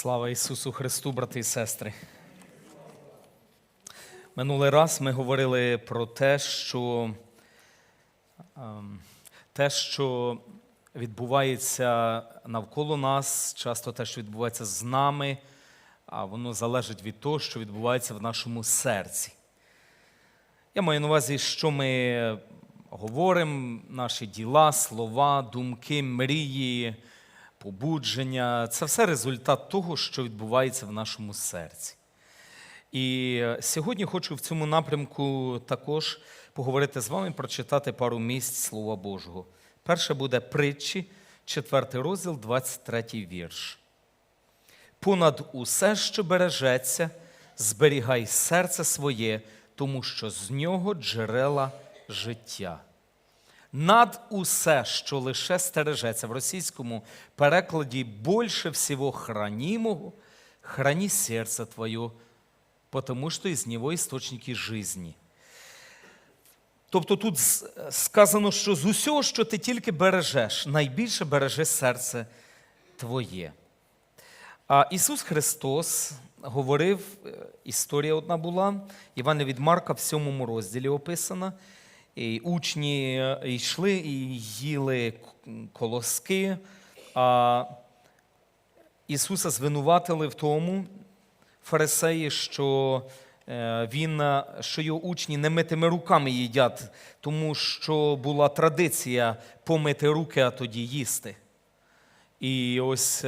Слава Ісусу Христу, брати і сестри. Минулий раз ми говорили про те, що ем, те, що відбувається навколо нас, часто те, що відбувається з нами, а воно залежить від того, що відбувається в нашому серці. Я маю на увазі, що ми говоримо, наші діла, слова, думки, мрії, побудження це все результат того, що відбувається в нашому серці. І сьогодні хочу в цьому напрямку також поговорити з вами, прочитати пару місць Слова Божого. Перше буде притчі, 4 розділ, 23 вірш. Понад усе, що бережеться, зберігай серце своє, тому що з нього джерела життя. Над усе, що лише стережеться в російському перекладі більше всього хранимого, храни серце твоє, потому що із нього істочники жизни. Тобто тут сказано, що з усього, що ти тільки бережеш, найбільше береже серце твоє. А Ісус Христос говорив, е, історія одна була, Івана від Марка в сьомому розділі описана. І учні е, йшли і їли колоски, а Ісуса звинуватили в тому, фарисеї, що е, він, е, що його учні немитими руками їдять, тому що була традиція помити руки, а тоді їсти. І ось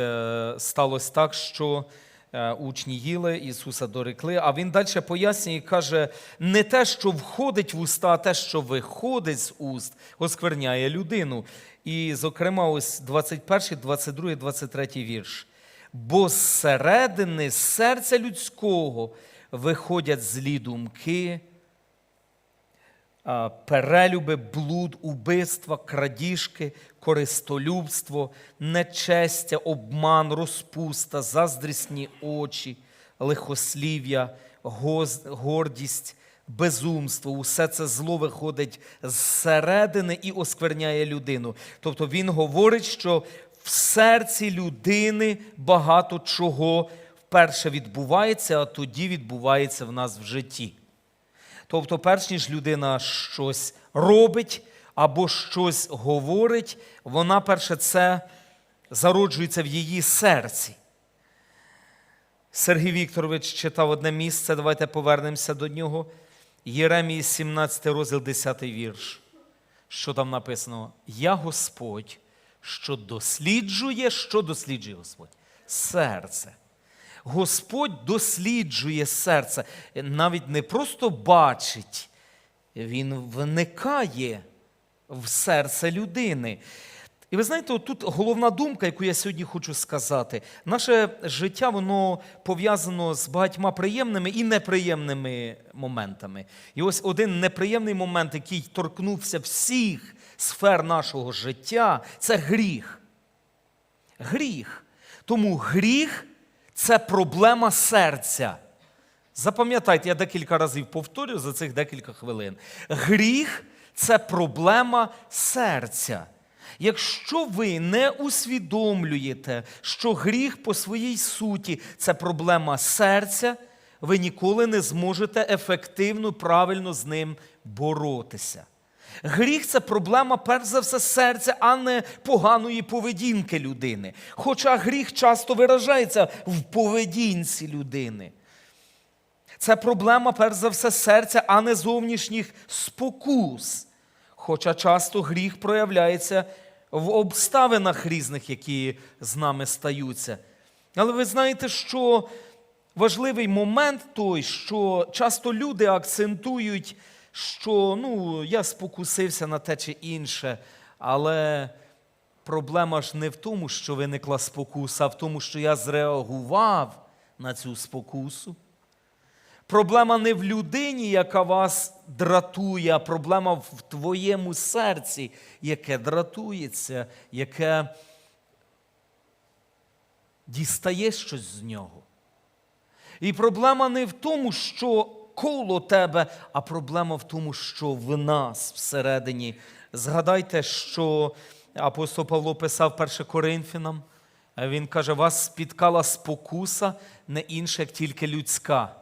сталося так, що учні їли, Ісуса дорекли, а Він далі пояснює і каже, не те, що входить в уста, а те, що виходить з уст, оскверняє людину. І, зокрема, ось 21, 22, 23 вірш. Бо зсередини серця людського виходять злі думки, перелюби, блуд, убивства, крадіжки, користолюбство, нечестя, обман, розпуста, заздрісні очі, лихослів'я, гордість, безумство. Усе це зло виходить зсередини і оскверняє людину. Тобто він говорить, що в серці людини багато чого вперше відбувається, а тоді відбувається в нас в житті. Тобто, перш ніж людина щось робить або щось говорить, вона перше це зароджується в її серці. Сергій Вікторович читав одне місце, давайте повернемося до нього. Єремії 17 розділ 10 вірш. Що там написано? Я Господь, що досліджує, що досліджує Господь? Серце. Господь досліджує серце, навіть не просто бачить, він вникає в серце людини. І ви знаєте, тут головна думка, яку я сьогодні хочу сказати, наше життя воно пов'язано з багатьма приємними і неприємними моментами. І ось один неприємний момент, який торкнувся всіх сфер нашого життя, це гріх. Гріх. Тому гріх це проблема серця. Запам'ятайте, я декілька разів повторю за цих декілька хвилин. Гріх це проблема серця. Якщо ви не усвідомлюєте, що гріх по своїй суті це проблема серця, ви ніколи не зможете ефективно, правильно з ним боротися. Гріх це проблема, перш за все, серця, а не поганої поведінки людини. Хоча гріх часто виражається в поведінці людини. Це проблема, перш за все, серця, а не зовнішніх спокус. Хоча часто гріх проявляється в обставинах різних, які з нами стаються. Але ви знаєте, що важливий момент той, що часто люди акцентують, що ну, я спокусився на те чи інше, але проблема ж не в тому, що виникла спокуса, а в тому, що я зреагував на цю спокусу. Проблема не в людині, яка вас дратує, а проблема в твоєму серці, яке дратується, яке дістає щось з нього. І проблема не в тому, що коло тебе, а проблема в тому, що в нас всередині. Згадайте, що апостол Павло писав 1 Коринфянам, Він каже, вас спіткала спокуса не інша, як тільки людська.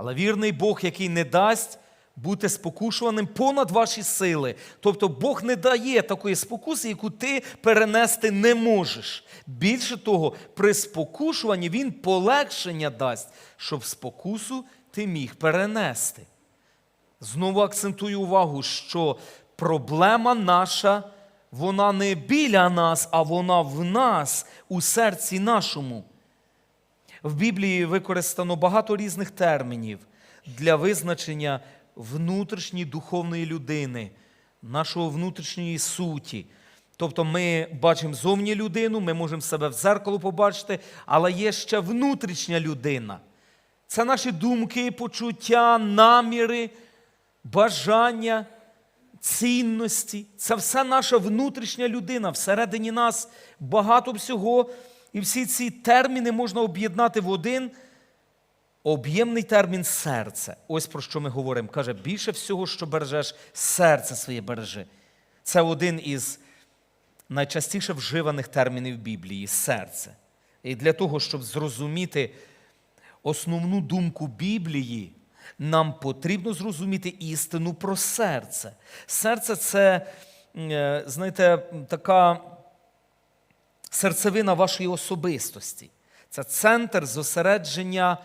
Але вірний Бог, який не дасть бути спокушуваним понад ваші сили. Тобто Бог не дає такої спокуси, яку ти перенести не можеш. Більше того, при спокушуванні Він полегшення дасть, щоб спокусу ти міг перенести. Знову акцентую увагу, що проблема наша, вона не біля нас, а вона в нас, у серці нашому. В Біблії використано багато різних термінів для визначення внутрішньої духовної людини, нашого внутрішньої суті. Тобто ми бачимо зовні людину, ми можемо себе в зеркало побачити, але є ще внутрішня людина. Це наші думки, почуття, наміри, бажання, цінності. Це все наша внутрішня людина. Всередині нас багато всього. І всі ці терміни можна об'єднати в один об'ємний термін серце. Ось про що ми говоримо. Каже, більше всього, що бережеш, серце своє бережи. Це один із найчастіше вживаних термінів Біблії серце. І для того, щоб зрозуміти основну думку Біблії, нам потрібно зрозуміти істину про серце. Серце це, е, знаєте, така серцевина вашої особистості. Це центр зосередження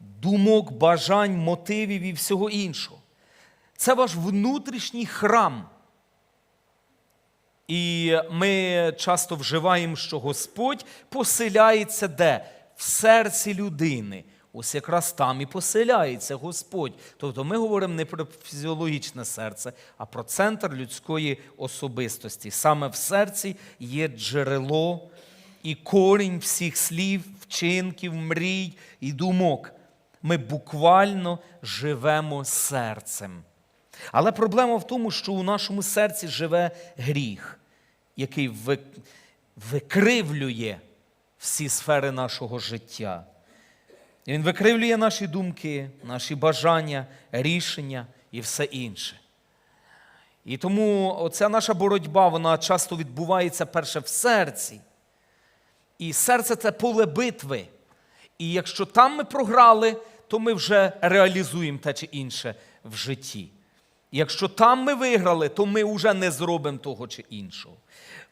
думок, бажань, мотивів і всього іншого. Це ваш внутрішній храм. І ми часто вживаємо, що Господь поселяється де? В серці людини. Ось якраз там і поселяється Господь. Тобто ми говоримо не про фізіологічне серце, а про центр людської особистості. Саме в серці є джерело і корінь всіх слів, вчинків, мрій і думок. Ми буквально живемо серцем. Але проблема в тому, що у нашому серці живе гріх, який викривлює всі сфери нашого життя. Він викривлює наші думки, наші бажання, рішення і все інше. І тому оця наша боротьба, вона часто відбувається перше в серці. І серце це поле битви. І якщо там ми програли, то ми вже реалізуємо те чи інше в житті. І Якщо там ми виграли, то ми вже не зробимо того чи іншого.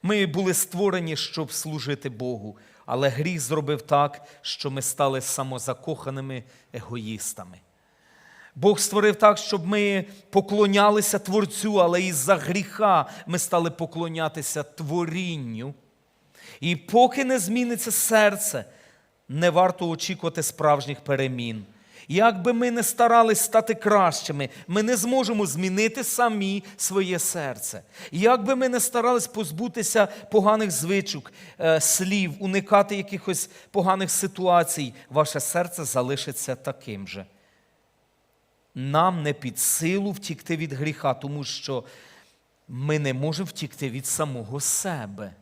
Ми були створені, щоб служити Богу, але гріх зробив так, що ми стали самозакоханими егоїстами. Бог створив так, щоб ми поклонялися Творцю, але із-за гріха ми стали поклонятися творінню. І поки не зміниться серце, не варто очікувати справжніх перемін. Як би ми не старались стати кращими, ми не зможемо змінити самі своє серце. Як би ми не старались позбутися поганих звичок, е, слів, уникати якихось поганих ситуацій, ваше серце залишиться таким же. Нам не під силу втікти від гріха, тому що ми не можемо втікти від самого себе.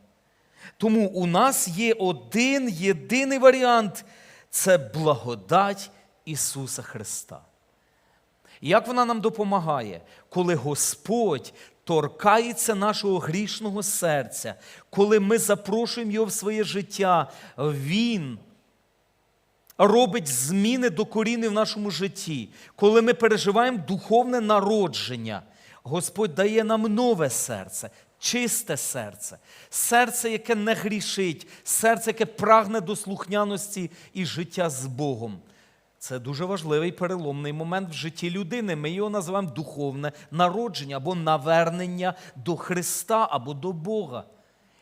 Тому у нас є один єдиний варіант це благодать Ісуса Христа. Як вона нам допомагає, коли Господь торкається нашого грішного серця, коли ми запрошуємо Його в своє життя, Він робить зміни докорінні в нашому житті, коли ми переживаємо духовне народження, Господь дає нам нове серце, чисте серце, серце, яке не грішить, серце, яке прагне до слухняності і життя з Богом. Це дуже важливий переломний момент в житті людини. Ми його називаємо духовне народження або навернення до Христа або до Бога.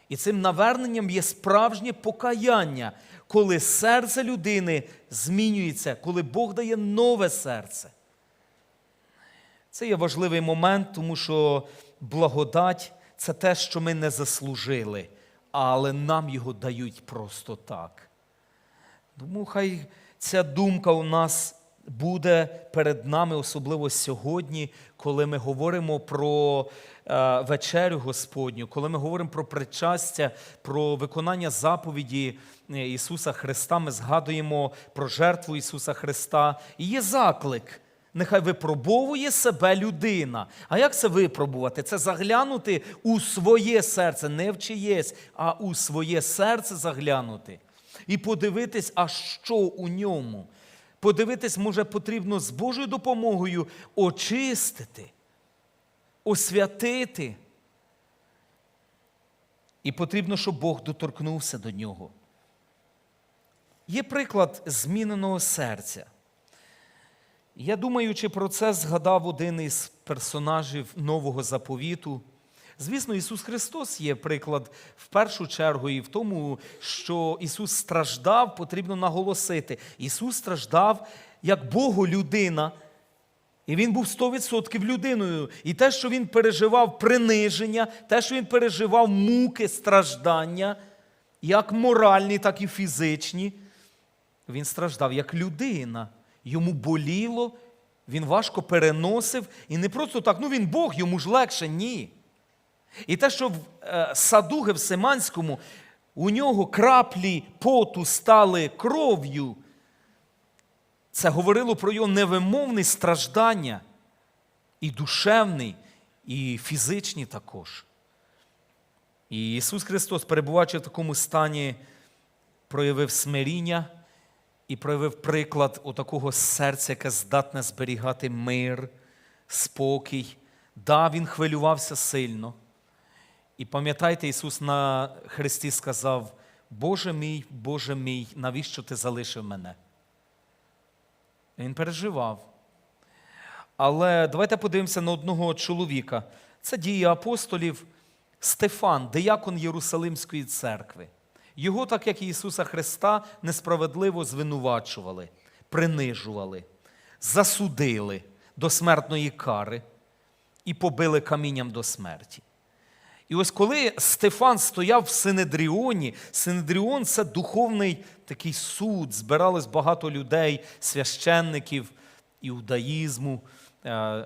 І цим наверненням є справжнє покаяння, коли серце людини змінюється, коли Бог дає нове серце. Це є важливий момент, тому що благодать це те, що ми не заслужили, але нам його дають просто так. Тому хай ця думка у нас буде перед нами, особливо сьогодні, коли ми говоримо про е, вечерю Господню, коли ми говоримо про причастя, про виконання заповіді е, Ісуса Христа, ми згадуємо про жертву Ісуса Христа. І є заклик Нехай випробовує себе людина. А як це випробувати? Це заглянути у своє серце, не в чиєсь, а у своє серце заглянути. І подивитись, а що у ньому. Подивитись, може, потрібно з Божою допомогою очистити, освятити. І потрібно, щоб Бог доторкнувся до нього. Є приклад зміненого серця. Я думаючи про це, згадав один із персонажів Нового заповіту. Звісно, Ісус Христос є приклад в першу чергу і в тому, що Ісус страждав, потрібно наголосити. Ісус страждав як Богу людина, і Він був 100% людиною. І те, що Він переживав приниження, те, що Він переживав муки, страждання, як моральні, так і фізичні, він страждав як людина. Йому боліло, він важко переносив. І не просто так, ну він Бог, йому ж легше, ні. І те, що в е, саду Гевсиманському у нього краплі поту стали кров'ю, це говорило про його невимовне страждання, і душевний, і фізичні також. І Ісус Христос, перебуваючи в такому стані, проявив смиріння і проявив приклад у такого серця, яке здатне зберігати мир, спокій. Да, він хвилювався сильно. І пам'ятайте, Ісус на Христі сказав: Боже мій, Боже мій, навіщо ти залишив мене? Він переживав. Але давайте подивимося на одного чоловіка. Це дії апостолів Стефан, диякон Єрусалимської церкви. Його, так як і Ісуса Христа, несправедливо звинувачували, принижували, засудили до смертної кари і побили камінням до смерті. І ось коли Стефан стояв в Синедріоні, Синедріон це духовний такий суд, збиралось багато людей, священників іудаїзму. е, е,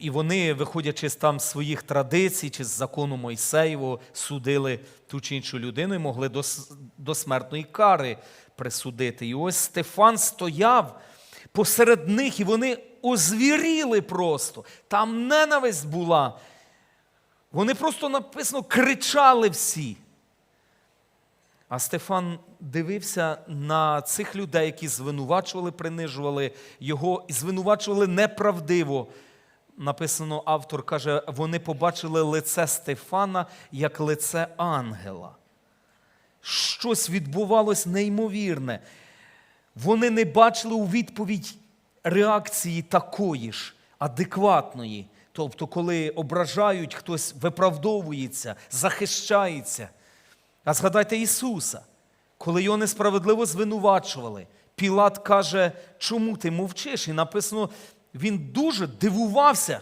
І вони, виходячи з там своїх традицій чи з закону Мойсеєвого, судили ту чи іншу людину і могли до, до смертної кари присудити. І ось Стефан стояв посеред них, і вони озвіріли просто. Там ненависть була. Вони просто написано кричали всі. А Стефан дивився на цих людей, які звинувачували, принижували його і звинувачували неправдиво. Написано, автор каже, вони побачили лице Стефана як лице ангела. Щось відбувалось неймовірне. Вони не бачили у відповідь реакції такої ж, адекватної. Тобто, коли ображають, хтось виправдовується, захищається. А згадайте Ісуса, коли його несправедливо звинувачували, Пілат каже, чому ти мовчиш? І написано, він дуже дивувався.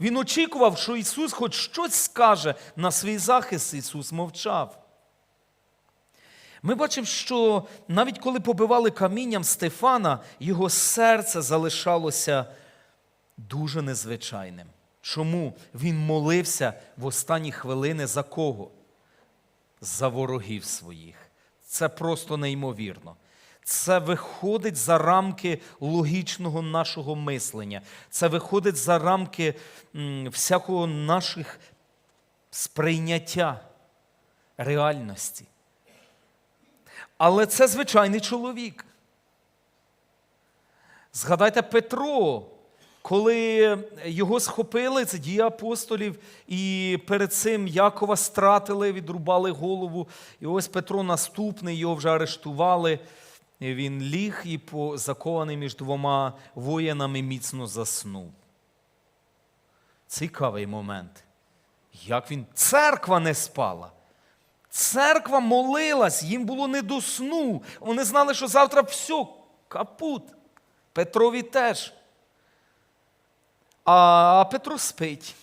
Він очікував, що Ісус хоч щось скаже на свій захист, Ісус мовчав. Ми бачимо, що навіть коли побивали камінням Стефана, його серце залишалося дуже незвичайним. Чому він молився в останні хвилини за кого? За ворогів своїх. Це просто неймовірно. Це виходить за рамки логічного нашого мислення. Це виходить за рамки всякого наших сприйняття реальності. Але це звичайний чоловік. Згадайте Петро, коли його схопили, це дії апостолів, і перед цим Якова стратили, відрубали голову. І ось Петро наступний, його вже арештували. Він ліг і закований між двома воїнами міцно заснув. Цікавий момент. Як він церква не спала. Церква молилась, їм було не до сну. Вони знали, що завтра все, капут. Петрові теж. А Петро спить.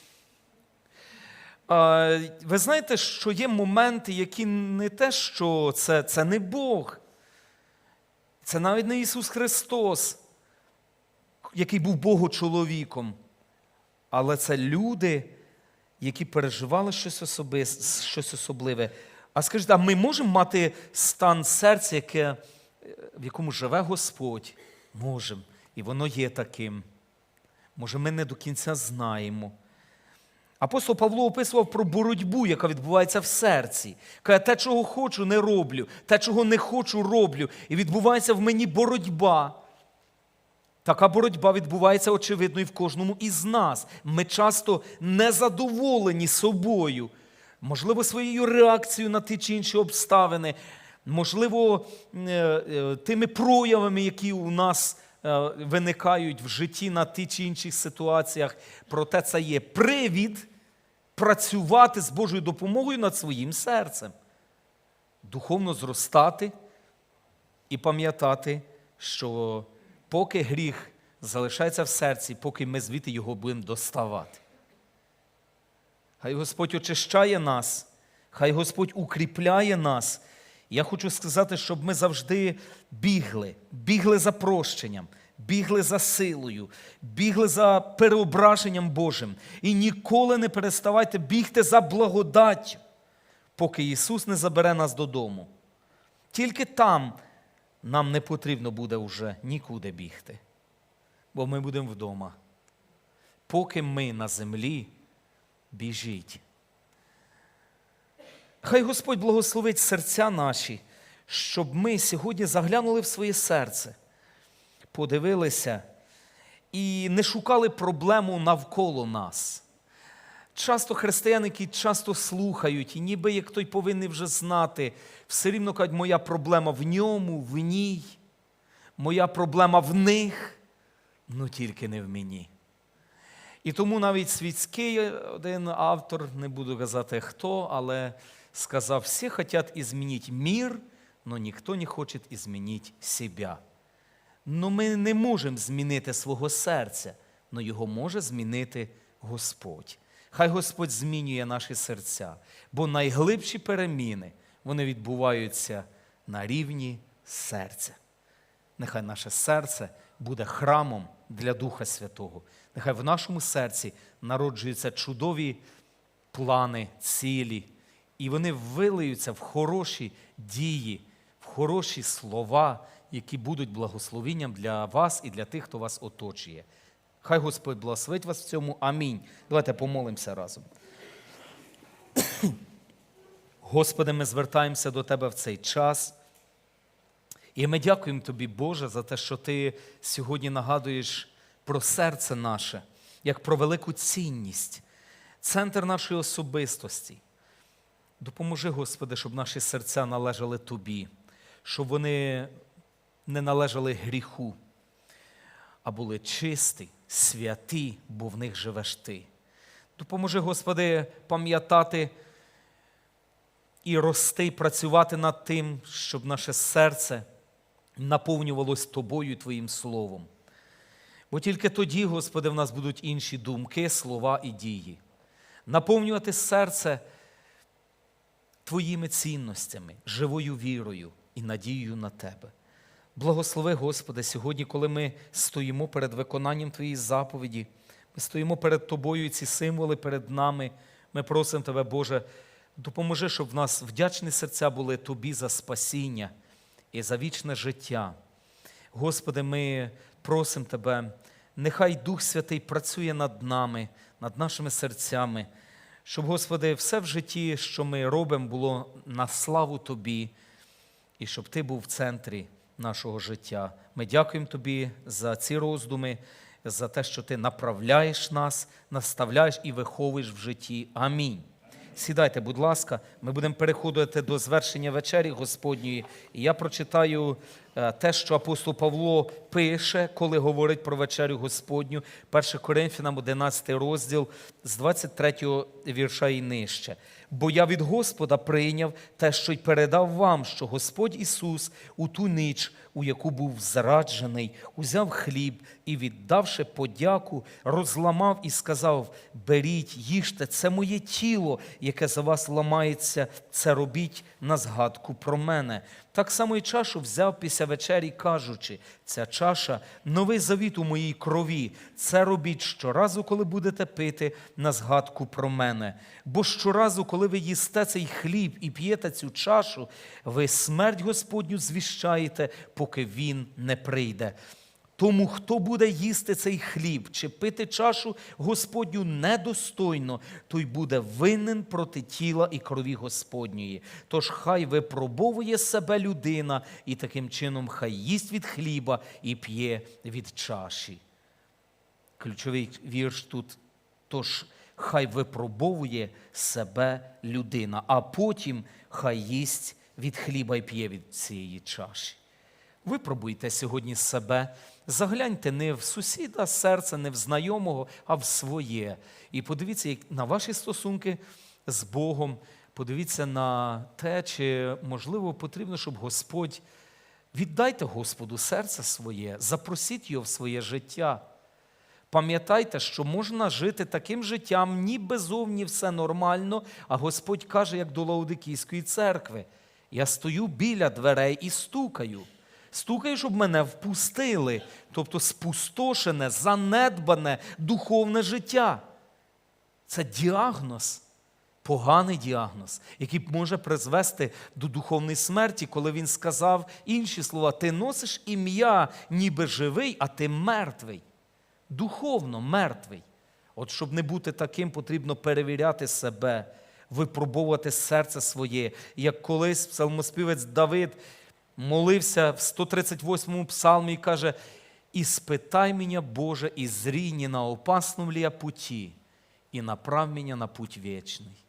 Ви знаєте, що є моменти, які не те, що це, це не Бог. Це навіть не Ісус Христос, який був Богочоловіком. Але це люди, які переживали щось, особи, щось особливе. А скажіть, а ми можемо мати стан серця, яке, е, в якому живе Господь? Можемо. І воно є таким. Може, ми не до кінця знаємо. Апостол Павло описував про боротьбу, яка відбувається в серці. Каже, те, чого хочу, не роблю, те, чого не хочу, роблю. І відбувається в мені боротьба. Така боротьба відбувається, очевидно, і в кожному із нас. Ми часто незадоволені собою, можливо, своєю реакцією на ті чи інші обставини, можливо, е, е, тими проявами, які у нас виникають в житті на ті чи інших ситуаціях. Проте це є привід працювати з Божою допомогою над своїм серцем, духовно зростати і пам'ятати, що поки гріх залишається в серці, поки ми звідти його будемо доставати. Хай Господь очищає нас, хай Господь укріпляє нас. Я хочу сказати, щоб ми завжди бігли, бігли за прощенням, бігли за силою, бігли за переображенням Божим. І ніколи не переставайте бігти за благодаттю, поки Ісус не забере нас додому. Тільки там нам не потрібно буде вже нікуди бігти, бо ми будемо вдома. Поки ми на землі, біжіть. Хай Господь благословить серця наші, щоб ми сьогодні заглянули в своє серце, подивилися і не шукали проблему навколо нас. Часто християни, які часто слухають, і ніби як той повинен вже знати, все рівно кажуть, моя проблема в ньому, в ній, моя проблема в них, ну тільки не в мені. І тому навіть світський один автор, не буду казати хто, але сказав, всі хочуть змінити мір, але ніхто не хоче змінити себе. Ну ми не можемо змінити свого серця, але його може змінити Господь. Хай Господь змінює наші серця, бо найглибші переміни вони відбуваються на рівні серця. Нехай наше серце буде храмом для Духа Святого. Нехай в нашому серці народжуються чудові плани, цілі, і вони вилиються в хороші дії, в хороші слова, які будуть благословенням для вас і для тих, хто вас оточує. Хай Господь благословить вас в цьому. Амінь. Давайте помолимося разом. Господи, ми звертаємося до Тебе в цей час. І ми дякуємо Тобі, Боже, за те, що Ти сьогодні нагадуєш про серце наше, як про велику цінність, центр нашої особистості. Допоможи, Господи, щоб наші серця належали Тобі, щоб вони не належали гріху, а були чисті, святі, бо в них живеш Ти. Допоможи, Господи, пам'ятати і рости, і працювати над тим, щоб наше серце наповнювалось Тобою і Твоїм Словом. Бо тільки тоді, Господи, в нас будуть інші думки, слова і дії. Наповнювати серце Твоїми цінностями, живою вірою і надією на Тебе. Благослови, Господи, сьогодні, коли ми стоїмо перед виконанням Твоєї заповіді, ми стоїмо перед Тобою і ці символи перед нами. Ми просимо Тебе, Боже, допоможи, щоб в нас вдячні серця були Тобі за спасіння і за вічне життя. Господи, ми просимо Тебе, нехай Дух Святий працює над нами, над нашими серцями, щоб, Господи, все в житті, що ми робимо, було на славу Тобі, і щоб Ти був в центрі нашого життя. Ми дякуємо Тобі за ці роздуми, за те, що Ти направляєш нас, наставляєш і виховуєш в житті. Амінь. Сідайте, будь ласка, ми будемо переходити до звершення вечері Господньої. І я прочитаю е, те, що апостол Павло пише, коли говорить про вечерю Господню, 1 Коринфянам 11 розділ з 23 вірша і нижче. Бо я від Господа прийняв те, що й передав вам, що Господь Ісус у ту ніч, у яку був зраджений, узяв хліб і, віддавши подяку, розламав і сказав: Беріть, їжте, це моє тіло, яке за вас ламається, це робіть на згадку про мене. Так само і чашу взяв після вечері, кажучи, ця чаша новий завіт у моїй крові. Це робіть щоразу, коли будете пити на згадку про мене. Бо щоразу, коли ви їсте цей хліб і п'єте цю чашу, ви смерть Господню звіщаєте, поки він не прийде. Тому хто буде їсти цей хліб чи пити чашу Господню недостойно, той буде винен проти тіла і крові Господньої. Тож хай випробовує себе людина, і таким чином хай їсть від хліба і п'є від чаші. Ключовий вірш тут. Тож хай випробовує себе людина, а потім хай їсть від хліба і п'є від цієї чаші. Випробуйте сьогодні себе, загляньте не в сусіда серце, не в знайомого, а в своє. І подивіться як на ваші стосунки з Богом, подивіться на те, чи можливо потрібно, щоб Господь віддайте Господу серце своє, запросіть його в своє життя. Пам'ятайте, що можна жити таким життям, ніби зовні все нормально, а Господь каже, як до Лаудикійської церкви: я стою біля дверей і стукаю. Стукаю, щоб мене впустили, тобто спустошене, занедбане духовне життя. Це діагноз, поганий діагноз, який може призвести до духовної смерті, коли він сказав інші слова: ти носиш ім'я, ніби живий, а ти мертвий духовно мертвий. От щоб не бути таким, потрібно перевіряти себе, випробовувати серце своє. Як колись псалмоспівець Давид молився в 138-му псалмі і каже: «І спитай мене, Боже, і зрій, на опасном ли я путі, і направ мене на путь вічний.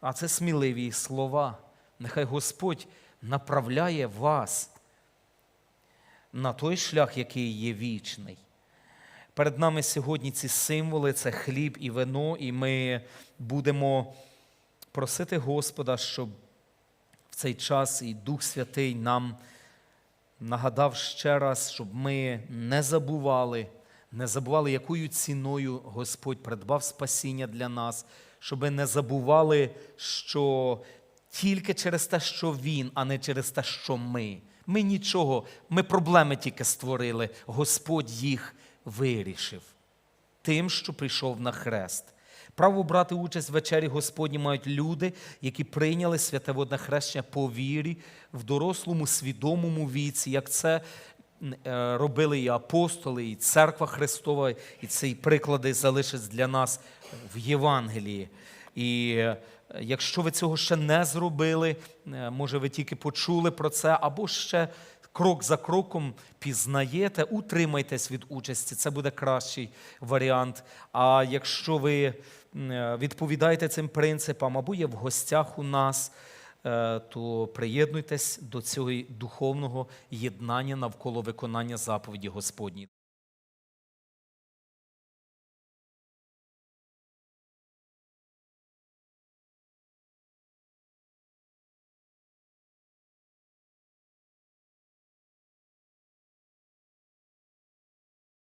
А це сміливі слова. Нехай Господь направляє вас на той шлях, який є вічний. Перед нами сьогодні ці символи це хліб і вино, і ми будемо просити Господа, щоб в цей час і Дух Святий нам нагадав ще раз, щоб ми не забували, не забували, якою ціною Господь придбав спасіння для нас, щоб не забували, що тільки через те, що Він, а не через те, що ми. Ми нічого, ми проблеми тільки створили. Господь їх вирішив тим, що прийшов на хрест. Право брати участь в вечері Господні мають люди, які прийняли святе водне хрещення по вірі в дорослому свідомому віці, як це е, робили і апостоли, і церква Христова, і ці приклади залишаться для нас в Євангелії. І е, якщо ви цього ще не зробили, е, може ви тільки почули про це, або ще крок за кроком пізнаєте, утримайтесь від участі, це буде кращий варіант. А якщо ви відповідаєте цим принципам, або є в гостях у нас, е, то приєднуйтесь до цього духовного єднання навколо виконання заповіді Господній.